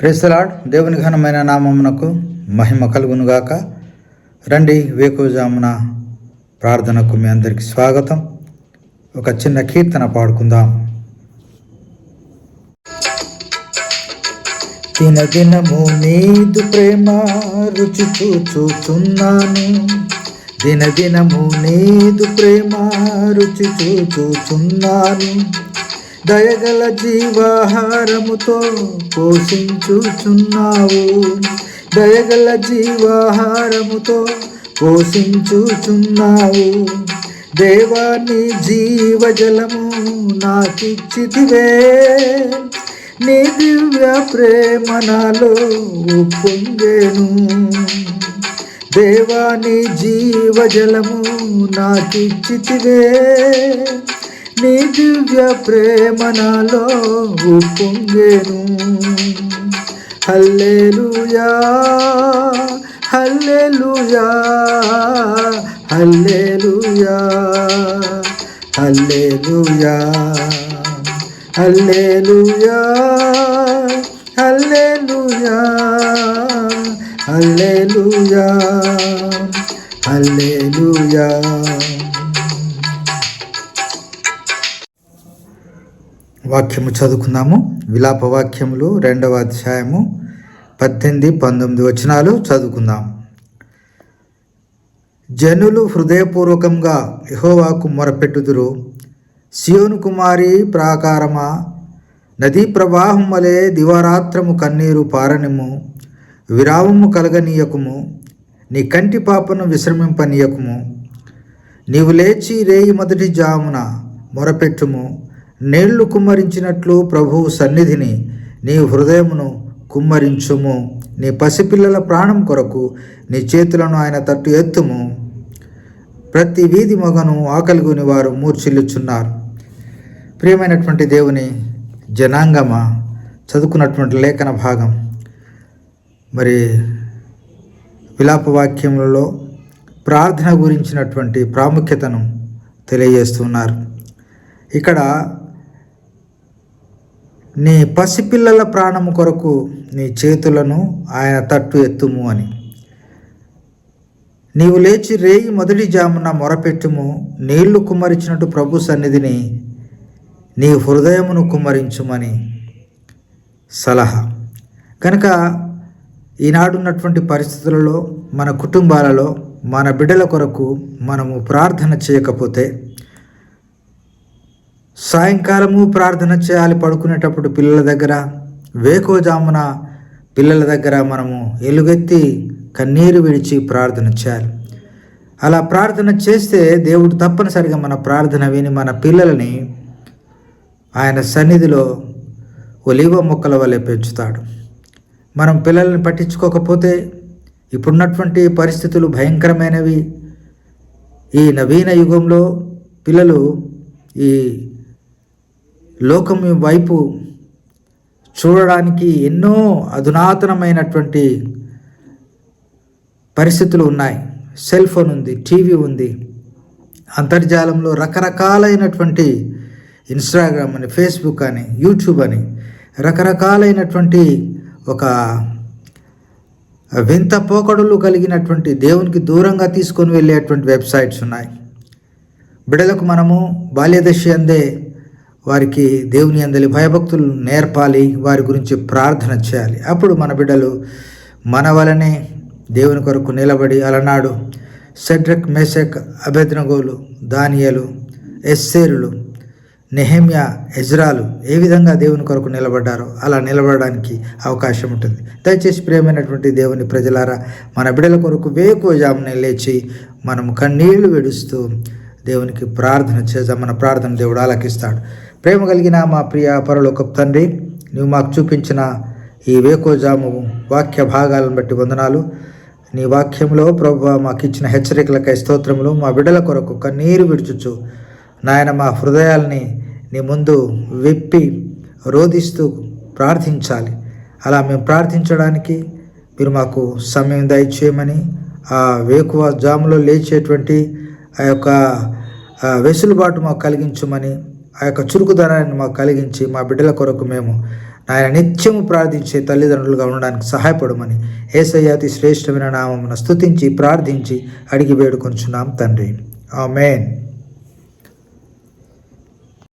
ప్రెసలాడ్ దేవుని ఘనమైన నామమునకు మహిమ కలుగునుగాక. రండి వేకోజామున ప్రార్థనకు మీ అందరికీ స్వాగతం. ఒక చిన్న కీర్తన పాడుకుందాం. దినదినము నీదు ప్రేమ రుచి చూచుచున్నాను. దినదినము నీదు ప్రేమ రుచి చూచుచున్నాను. దయగల జీవాహారముతో పోషించుచున్నావు. దయగల జీవాహారముతో పోషించుచున్నావు. దేవాన్ని జీవజలము నాకిచ్చితివే. నీ దివ్య ప్రేమ నాలో ఉప్పొంగేను. దేవాని జీవజలము నాకిచ్చితివే. నీ దివ్య ప్రేమ నాలో ఉప్పొంగేను. హల్లెలూయా హల్లెలూయా హల్లెలూయా హల్లెలూయా హల్లెలూయా హల్లెలూయా హల్లెలూయా హల్లెలూయా. వాక్యము చదువుకుందాము. విలాప వాక్యములు రెండవ అధ్యాయము పద్దెనిమిది పంతొమ్మిది వచనాలు చదువుకుందాం. జనులు హృదయపూర్వకంగా యహోవాకు మొరపెట్టుదురు. సియోను కుమారి ప్రాకారమా? నదీ ప్రవాహం వలె దివారాత్రము కన్నీరు పారనిము విరామము కలగనీయకుము. నీ కంటి పాపను విశ్రమింపనీయకుము. నీవు లేచి రేయి మొదటి జామున మొరపెట్టుము. నీళ్ళు కుమ్మరించినట్లు ప్రభువు సన్నిధిని నీ హృదయమును కుమ్మరించుము. నీ పసిపిల్లల ప్రాణం కొరకు నీ చేతులను ఆయన తట్టు ఎత్తుము. ప్రతి వీధి మగను ఆకలిగొని వారు మూర్చిల్లుచున్నారు ప్రియమైనటువంటి దేవుని జనాంగమా చదువుకున్నటువంటి లేఖన భాగం. మరి విలాపవాక్యములలో ప్రార్థన గురించినటువంటి ప్రాముఖ్యతను తెలియజేస్తున్నారు. ఇక్కడ నీ పసిపిల్లల ప్రాణము కొరకు నీ చేతులను ఆయన తట్టు ఎత్తుము అని. నీవు లేచి రేయి మొదటి జామున మొరపెట్టుము నీళ్ళు కుమ్మరించినట్టు ప్రభు సన్నిధిని నీ హృదయమును కుమ్మరించుమని సలహా. కనుక ఈనాడున్నటువంటి పరిస్థితులలో మన కుటుంబాలలో మన బిడ్డల కొరకు మనము ప్రార్థన చేయకపోతే సాయంకాలము ప్రార్థన చేయాలి పడుకునేటప్పుడు పిల్లల దగ్గర వేకోజామున పిల్లల దగ్గర మనము ఎలుగెత్తి కన్నీరు విడిచి ప్రార్థన చేయాలి. అలా ప్రార్థన చేస్తే దేవుడు తప్పనిసరిగా మన ప్రార్థన విని మన పిల్లలని ఆయన సన్నిధిలో ఒలివ మొక్కల వలె పెంచుతాడు. మనం పిల్లల్ని పట్టించుకోకపోతే ఇప్పుడున్నటువంటి పరిస్థితులు భయంకరమైనవి. ఈ నవీన యుగంలో పిల్లలు ఈ లోకం వైపు చూడడానికి ఎన్నో అధునాతనమైనటువంటి పరిస్థితులు ఉన్నాయి. సెల్ ఫోన్ ఉంది టీవీ ఉంది. అంతర్జాలంలో రకరకాలైనటువంటి ఇన్స్టాగ్రామ్ అని ఫేస్బుక్ అని యూట్యూబ్ అని రకరకాలైనటువంటి ఒక వింత పోకడులు కలిగినటువంటి దేవునికి దూరంగా తీసుకొని వెళ్ళేటువంటి వెబ్సైట్స్ ఉన్నాయి. బిడలకు మనము బాల్యదశ అందే వారికి దేవుని అందలి భయభక్తులు నేర్పాలి వారి గురించి ప్రార్థన చేయాలి. అప్పుడు మన బిడ్డలు మన వలనే దేవుని కొరకు నిలబడి అలనాడు సెడ్రక్ మెసెక్ అభెద్నగోలు దానియలు ఎస్సేరులు నెహమ్యా ఎజ్రాలు ఏ విధంగా దేవుని కొరకు నిలబడ్డారో అలా నిలబడడానికి అవకాశం ఉంటుంది. దయచేసి ప్రియమైనటువంటి దేవుని ప్రజలారా మన బిడల కొరకు వేకువజామునే లేచి మనం కన్నీళ్ళు విడుస్తూ దేవునికి ప్రార్థన చేద్దాం. మన ప్రార్థన దేవుడు ఆలకిస్తాడు. ప్రేమ కలిగిన మా ప్రియ పరలోక తండ్రి నువ్వు మాకు చూపించిన ఈ వేకోజాము వాక్య భాగాలను బట్టి వందనాలు. నీ వాక్యంలో ప్రభు మాకు ఇచ్చిన హెచ్చరికలకై స్తోత్రములు. మా బిడ్డల కొరకు కన్నీరు విడుచుచు నాయన మా హృదయాల్ని నీ ముందు విప్పి రోధిస్తూ ప్రార్థించాలి. అలా మేము ప్రార్థించడానికి మీరు మాకు సమయం దయచేయమని ఆ వేకువ జాములో లేచేటువంటి ఆ యొక్క వెసులుబాటు మాకు కలిగించమని ఆ యొక్క చురుకుదనాన్ని మాకు కలిగించి మా బిడ్డల కొరకు మేము ఆయన నిత్యము ప్రార్థించే తల్లిదండ్రులుగా ఉండడానికి సహాయపడమని ఏసయ్యాతి శ్రేష్టమైన నామమున స్తుతించి ప్రార్థించి అడిగి వేడుకొంచున్నాం తండ్రి. ఆమెన్.